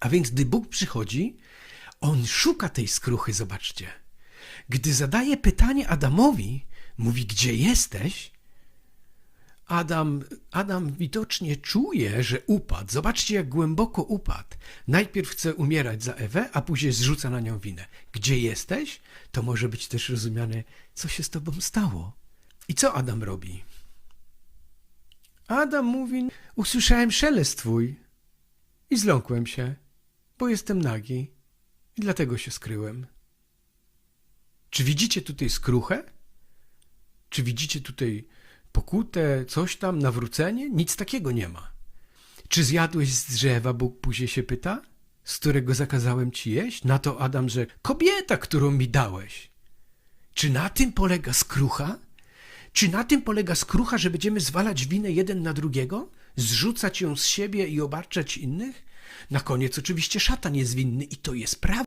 A więc gdy Bóg przychodzi, on szuka tej skruchy, zobaczcie. Gdy zadaje pytanie Adamowi, mówi, gdzie jesteś? Adam, Adam widocznie czuje, że upadł. Zobaczcie, jak głęboko upadł. Najpierw chce umierać za Ewę, a później zrzuca na nią winę. Gdzie jesteś? To może być też rozumiane, co się z tobą stało. I co Adam robi? Adam mówi, usłyszałem szelest twój i zląkłem się, bo jestem nagi i dlatego się skryłem. Czy widzicie tutaj skruchę? Czy widzicie tutaj pokutę, coś tam, nawrócenie? Nic takiego nie ma. Czy zjadłeś z drzewa, Bóg później się pyta, z którego zakazałem ci jeść? Na to Adam, że kobieta, którą mi dałeś. Czy na tym polega skrucha? Czy na tym polega skrucha, że będziemy zwalać winę jeden na drugiego? Zrzucać ją z siebie i obarczać innych? Na koniec oczywiście szatan jest winny i to jest prawda.